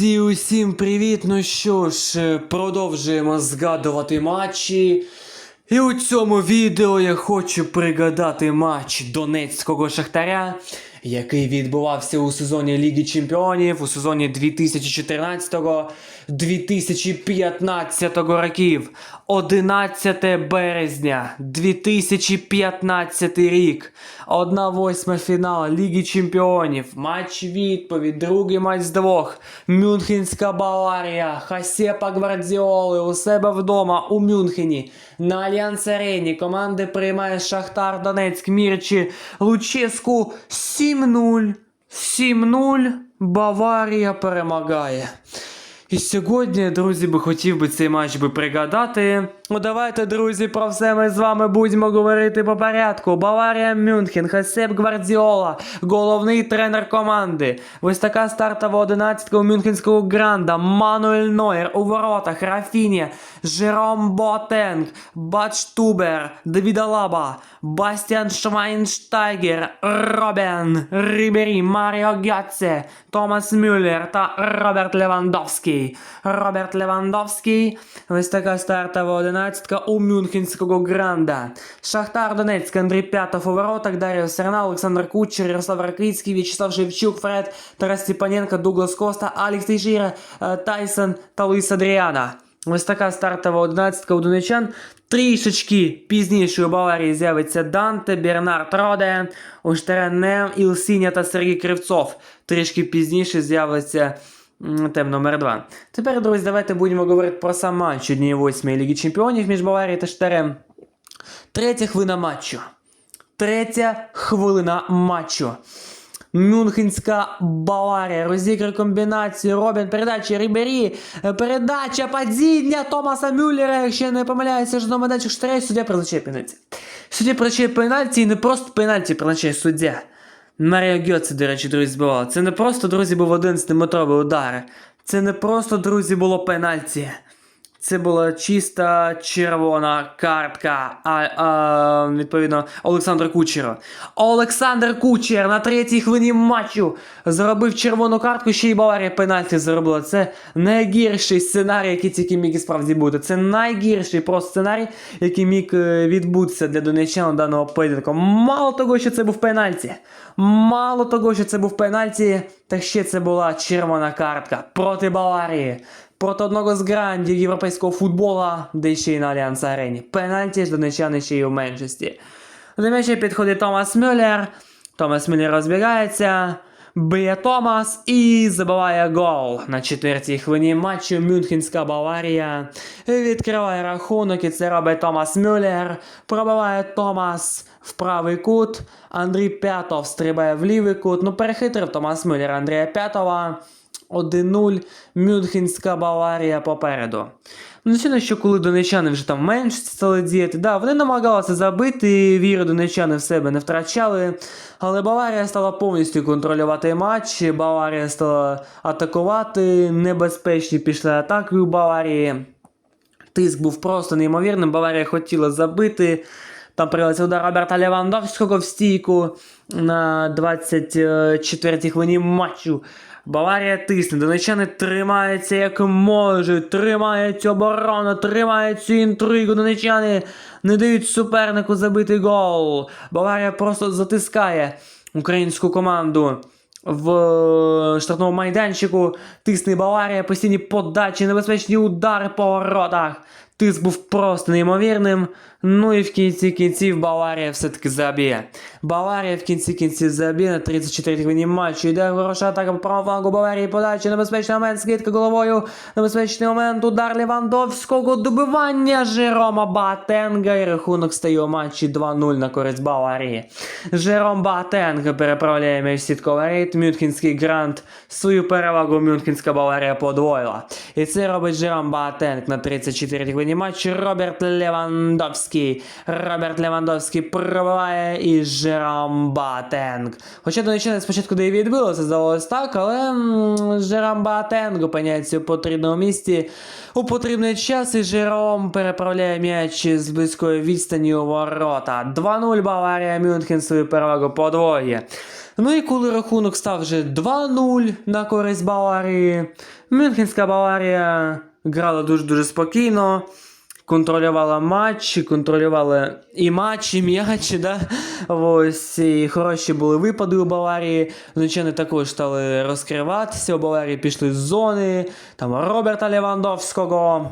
Друзі, усім привіт! Ну що ж, е, продовжуємо згадувати матчі. І у цьому відео я хочу пригадати матч Донецького Шахтаря, який відбувався у сезоні Ліги Чемпіонів у сезоні 2014-2015 років. 11 березня 2015 рік. 1-8 фінал Ліги Чемпіонів. Матч відповідь, другий матч з двох. Мюнхенська Баварія, Хасепа Гвардіоли у себе вдома у Мюнхені. На Альянс Арені команди приймає Шахтар Донецьк Мірчі Луческу 7-0. 7-0. Баварія перемагає. І сьогодні, друзі, би хотів би цей матч би пригадати. Ну давайте, друзі, про все ми з вами будемо говорити по порядку. Баварія Мюнхен, Хасеп Гвардіола, головний тренер команди. Ось така стартова одинадцятка у Мюнхенського гранда. Мануель Нойер у воротах, Рафіні, Жером Ботенг, Бачтубер, Давід Алаба, Бастіан Швайнштайгер, Робен, Рібері, Маріо Гятце, Томас Мюллер та Роберт Левандовський. Роберт Левандовський. Ось така стартова одинадцятка у Мюнхенського гранда. Шахтар Донецьк, Андрій П'ятов у воротах, Дар'я Серна, Олександр Кучер, Ярослав Ракицький, В'ячеслав Шевчук, Фред, Тарас Степаненко, Дуглас Коста, Алекс Тейшіра, Тайсон та Луїс Адріана. Ось така стартова одинадцятка у донечан. Трішечки пізніше у Баварії з'явиться Данте, Бернард Роде, у Штаренем, Ілсіня та Сергій Кривцов. Трішки пізніше з'явиться тем номер 2. Тепер, друзі, давайте будемо говорити про сам матч 1-8 Ліги Чемпіонів між Баварією та Штарем. Третя хвилина матчу. Третя хвилина матчу. Мюнхенська Баварія розіграє комбінацію. Робін передача Рібері. Передача падіння Томаса Мюллера. Якщо не помиляюся, ж на майданчик штарей, суддя призначає пенальті. Суддя призначає пенальті і не просто пенальті призначає суддя. Маріо Гьоце, до речі, друзі, збивав. Це не просто, друзі, був 11-метровий удар. Це не просто, друзі, було пенальті. Це була чиста червона картка. А, а, відповідно, Олександр Кучера. Олександр Кучер на третій хвилині матчу заробив червону картку, ще й Баварія пенальті заробила. Це найгірший сценарій, який тільки міг і справді бути. Це найгірший просто сценарій, який міг е, відбутися для донеччан даного поєдинку. Мало того, що це був пенальті. Мало того, що це був пенальті, так ще це була червона картка проти Баварії проти одного з грандів європейського футбола, де ще й на Альянс Арені. Пенальті ж донечани ще й у меншості. До м'яча підходить Томас Мюллер. Томас Мюллер розбігається. Б'є Томас і забиває гол. На четвертій хвилині матчу Мюнхенська Баварія відкриває рахунок, і це робить Томас Мюллер. Пробиває Томас в правий кут. Андрій П'ятов стрибає в лівий кут. Ну, перехитрив Томас Мюллер Андрія П'ятова. 1-0 Мюнхенська Баварія попереду. Ну, звичайно, що коли донечани вже там менше стали діяти, да, вони намагалися забити, віру донечани в себе не втрачали. Але Баварія стала повністю контролювати матч. Баварія стала атакувати, небезпечні пішли атаки у Баварії. Тиск був просто неймовірним. Баварія хотіла забити. Там прилетів удар Роберта Левандовського в стійку на 24-й хвилині матчу. Баварія тисне, донечани тримаються як можуть, тримають оборону, тримають цю інтригу. Донечани не дають супернику забити гол. Баварія просто затискає українську команду в штрафному майданчику. Тисне Баварія, постійні подачі, небезпечні удари по воротах. Тиск був просто неймовірним. Ну і в кінці кінців Баварія все-таки заб'є. Баварія в кінці кінців заб'є на 34 хвилині матчу. Йде хороша атака по правому флангу Баварії. Подача, небезпечний момент, скидка головою. Небезпечний момент, удар Лівандовського, добивання Жерома Батенга. І рахунок стає у матчі 2-0 на користь Баварії. Жером Батенга переправляє м'яч сітковий рейд. Мюнхенський грант свою перевагу Мюнхенська Баварія подвоїла. І це робить Жером Батенг на 34 хвилині хвилині матчу Роберт Левандовський. Роберт Левандовський пробиває і Жером Батенг. Хоча до нічого спочатку де і відбилося, здавалось так, але м, Жером Батенг опиняється у потрібному місці у потрібний час, і Жером переправляє м'яч з близької відстані у ворота. 2-0 Баварія Мюнхен свою перевагу подвоює. Ну і коли рахунок став вже 2-0 на користь Баварії, Мюнхенська Баварія грала дуже-дуже спокійно, контролювала матчі, контролювала і матчі, і м'ячі, да? Ось, і хороші були випади у Баварії. Звичайно, також стали розкриватися. У Баварії пішли з зони, там Роберта Левандовського.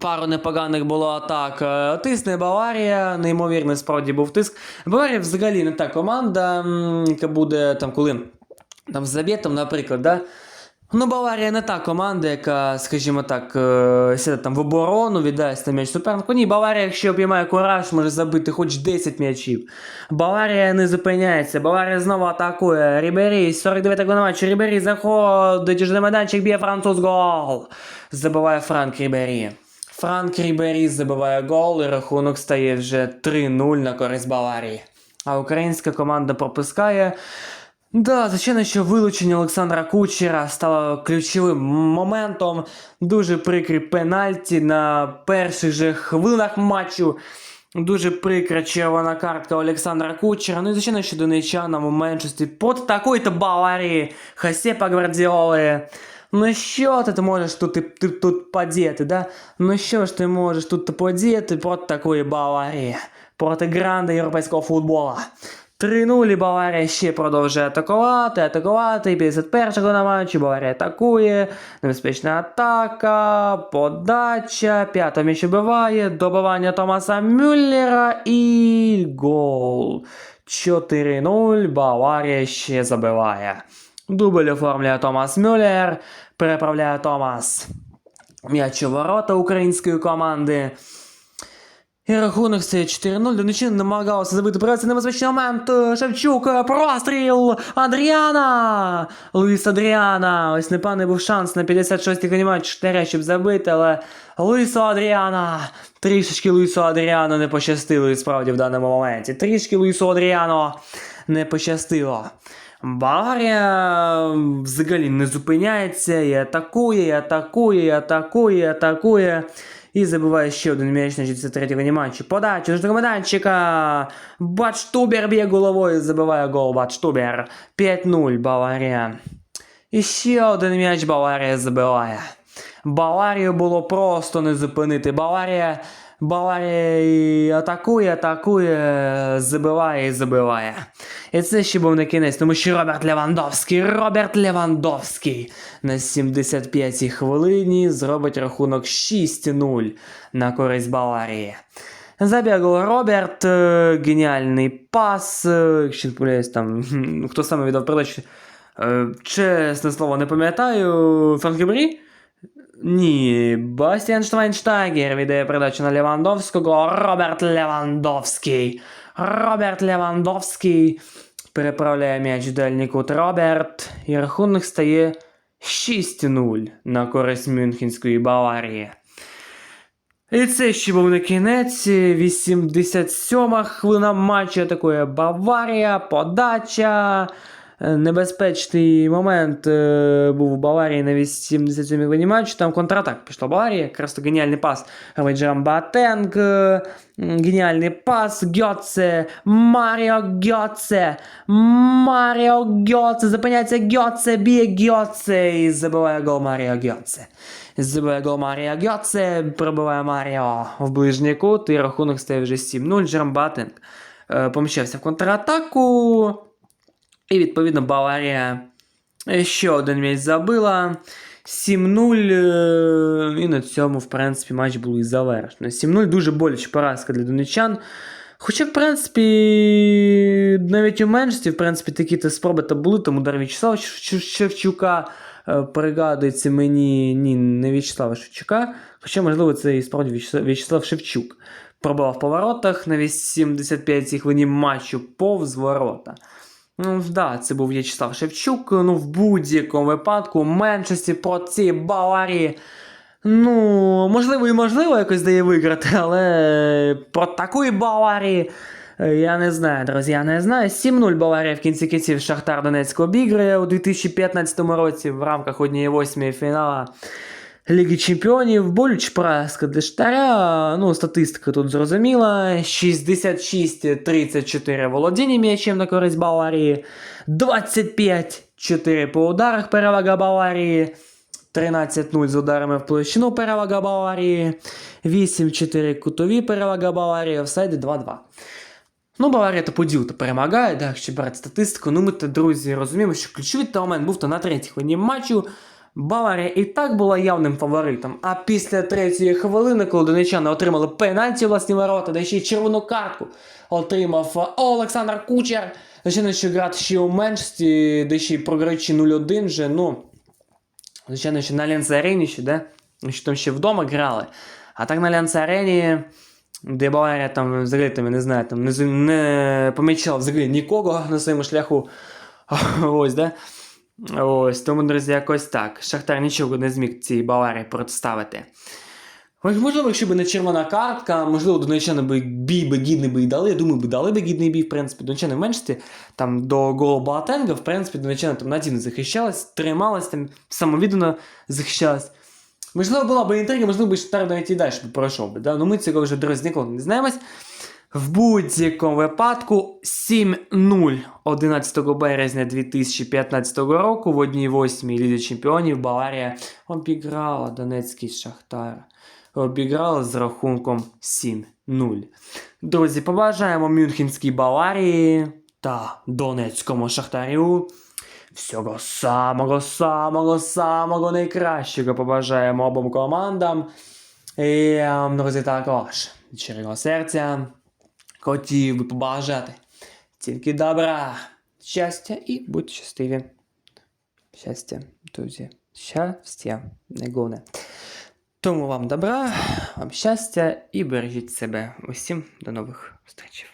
Пару непоганих було атак. Е, Тисне Баварія, неймовірний справді був тиск. Баварія взагалі не та команда, яка буде там, коли там з забітом, наприклад, да? Ну, Баварія не та команда, яка, скажімо так, е, сяде там в оборону, віддасть на м'яч супернику. Ні, Баварія, якщо обіймає кураж, може забити хоч 10 м'ячів. Баварія не зупиняється. Баварія знову атакує. Рібері, 49 го на матчі. Рібері заходить на майданчик, б'є француз гол. Забиває Франк Рібері. Франк Рібері забиває гол, і рахунок стає вже 3-0 на користь Баварії. А українська команда пропускає. Да, звичайно, що вилучення Олександра Кучера стало ключовим моментом. Дуже прикрий пенальті на перших же хвилинах матчу. Дуже прикра червона картка Олександра Кучера. Ну і звичайно, що донечанам у меншості под такої-то Баварії Хасепа Гвардіоли. Ну що ти, ти можеш тут, ти, ти, тут подіяти, да? Ну що ж ти можеш тут подіяти проти такої Баварії? Проти гранда європейського футбола. 3-0 і Баварія ще продовжує атакувати, атакувати. 51-го на матчі Баварія атакує. Небезпечна атака, подача. П'ятого м'яч вибиває. Добивання Томаса Мюллера і гол. 4-0. Баварія ще забиває. Дубль оформлює Томас Мюллер. Переправляє Томас. М'яч у ворота української команди. І рахунок стає 4-0. Донеччина намагалася забити проти небезпечний момент. Е, Шевчук, е, простріл! Адріана! Луїс Адріана! Ось непевний був шанс на 56-й канімач 4, щоб забити, але Луїсо Адріана! Трішечки Луїсо Адріано не пощастило і справді в даному моменті. Трішки Луїсо Адріано не пощастило. Баварія взагалі не зупиняється і атакує, і атакує, і атакує, і атакує. І забиває ще один м'яч на 63-го матчі. Подача з майданчика. Бачтубер б'є головою, забиває гол Бачтубер. 5-0 Баварія. І ще один м'яч Баварія забиває. Баварію було просто не зупинити. Баварія, Баварія і атакує, атакує, забиває і забиває. І це ще був не кінець, тому що Роберт Левандовський, Роберт Левандовський на 75-й хвилині зробить рахунок 6-0 на користь Баварії. Забігав Роберт, е, геніальний пас. е, Якщо не помиляюсь, там хто саме віддав передачу. Е, Чесне слово, не пам'ятаю. Франк Рібері? Ні, Бастіан Швайнштайгер віддає передачу на Левандовського. Роберт Левандовський. Роберт Левандовський переправляє м'яч в дальній кут Роберт. І рахунок стає 6-0 на користь Мюнхенської Баварії. І це ще був не кінець. 87-ма хвилина матчу атакує Баварія, подача. Е, Небезпечний момент е, був у Баварії на 87-й хвилині матчу. Там контратак пішла Баварія. Якраз то геніальний пас робить Батенг. Геніальний пас. Гьоце. Маріо Гьоце. Маріо Гьоце. Зупиняється Гьоце. Б'є Гьоце. І забиває гол Маріо Гьоце. Забиває гол Маріо Гьоце. Пробиває Маріо в ближній кут. І рахунок стає вже 7-0. Джером Батенг е, поміщався в контратаку. І відповідно Баварія ще один м'яч забила. 7-0. е, І на цьому, в принципі, матч був і завершено. 7-0 дуже боляча поразка для донечан. Хоча, в принципі, навіть у меншості, в принципі, такі то спроби то були, тому удар В'ячеслава Шевчука е, пригадується мені ні, не В'ячеслава Шевчука. Хоча, можливо, це і справді В'ячеслав, Шевчук. Пробував по воротах на 85-й хвилині матчу повз ворота. Ну, да, це був В'ячеслав Шевчук. Ну, в будь-якому випадку, меншості проти цієї Баварії. Ну, можливо, і можливо якось дає виграти, але про такої Баварії. е, Я не знаю, друзі, я не знаю. 7-0 Баварія в кінці кінців Шахтар Донецьк обіграє у 2015 році в рамках однієї восьмої фінала Ліги Чемпіонів. Болюч поразка для. Ну, статистика тут зрозуміла. 66-34 володіння м'ячем на користь Баварії. 25-4 по ударах перевага Баварії. 13-0 з ударами в площину перевага Баварії. 8-4 кутові перевага Баварії. Офсайди 2-2. Ну, Баварія то поділ то перемагає, да, якщо брати статистику. Ну, ми то, друзі, розуміємо, що ключовий та момент був то на третій хвилині матчу. Баварія і так була явним фаворитом. А після третьої хвилини, коли донечани отримали пенальті власні ворота, де ще й червону картку отримав Олександр Кучер. Звичайно, що грати ще у меншості, де ще й програючи 0-1 вже, ну. Звичайно, що на Альянс Арені ще, да? Що там ще вдома грали. А так на Альянс Арені, де Баварія там взагалі там, я не знаю, там не, не помічала взагалі нікого на своєму шляху. Ось, да? Ось, тому, друзі, якось так. Шахтар нічого не зміг цій Баварії протиставити. Можливо, якщо б не червона картка, можливо, донечани би бій би гідний би і дали. Я думаю, би дали би гідний бій, в принципі, донечани в меншості. Там до голу Балатенга, в принципі, донечани там надійно захищались, тримались, там самовіддано захищались. Можливо, була б інтрига, можливо, би Шахтар навіть і далі пройшов би. Да? Ну ми цього вже друзі ніколи не знаємось. В будь-якому випадку 7-0 11 березня 2015 року в одній восьмій лізі чемпіонів Баварія обіграла Донецький Шахтар. Обіграла з рахунком 7-0. Друзі, побажаємо Мюнхенській Баварії та Донецькому Шахтарю. Всього самого, самого, самого найкращого побажаємо обом командам. І, ем, друзі, також щирого серця хотів би побажати тільки добра, щастя і будь щасливі. Щастя, друзі. Щастя, найголовне. Тому вам добра, вам щастя і бережіть себе. Усім до нових зустрічей.